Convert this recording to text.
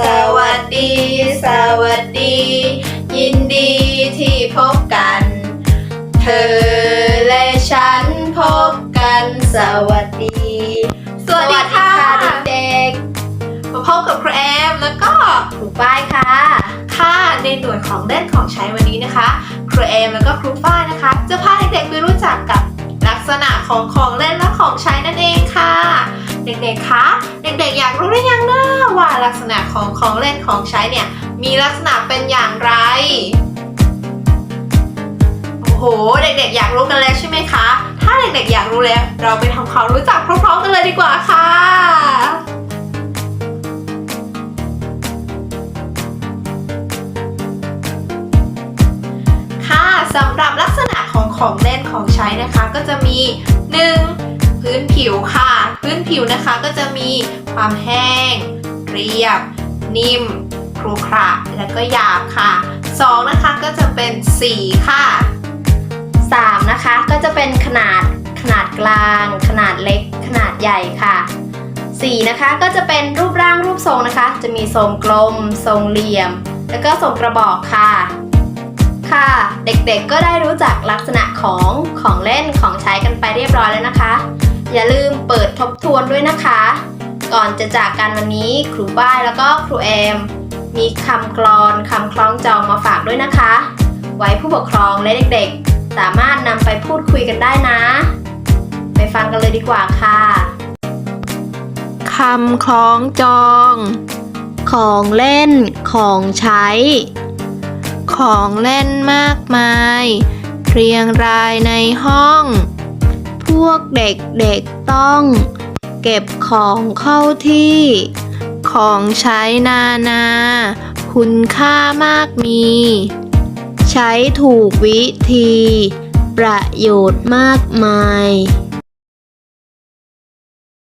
สวัสดี สวัสดี ยินดีที่พบกัน เธอและฉันพบกัน สวัสดี สวัสดีค่ะเด็กมาพบกับครูแอมแล้วก็ๆครูป้ายค่ะ ค่ะในหน่วยของเล่นของใช้วันนี้นะคะ ครูแอมแล้วก็ครูฝ้ายนะคะ จะพาเด็กๆไปรู้จักกับลักษณะของของเล่นและของใช้นั่นเองค่ะ เด็กๆ คะ เด็กๆ อยากรู้หรือยังนะว่าลักษณะของของเล่นของใช้เนี่ย มีลักษณะเป็นอย่างไร โอ้โห เด็กๆ อยากรู้กันแล้วใช่ไหมคะ ถ้าเด็กๆ อยากรู้แล้ว เราไปทำความรู้จักพร้อมๆ กันเลยดีกว่าค่ะค่ะสำหรับลักษณะของของเล่นของใช้นะคะ ก็จะมี 1. ก็จะมีความแห้ง เรียบ นิ่มครุขระและก็หยาบค่ะ 2. นะคะก็จะเป็นสีค่ะ 3 นะคะก็จะเป็นขนาดขนาดกลาง ขนาดเล็ก ขนาดใหญ่ค่ะ4นะคะก็จะเป็นรูปร่างรูปทรงนะคะ จะมีทรงกลม ทรงเหลี่ยม แล้วก็ทรงกระบอกค่ะ ค่ะ เด็กๆก็ได้รู้จักลักษณะของของเล่นของใช้กันไปเรียบร้อยแล้วนะคะ อย่าลืมเปิดทบทวนด้วยนะคะ ก่อนจะจากกันวันนี้ครูป้ายแล้วก็ครูแอม มีคำกลอนคำคล้องจองมาฝากด้วยนะคะ ไว้ผู้ปกครองและเด็กๆ สามารถนำไปพูดคุยกันได้นะ ไปฟังกันเลยดีกว่าค่ะคำคล้องจอง ของเล่นของใช้ ของเล่นมากมาย เรียงรายในห้อง พวกเด็กๆต้อง เก็บของเข้าที่ ของใช้นานา คุณค่ามากมี ใช้ถูกวิธี ประโยชน์มากมาย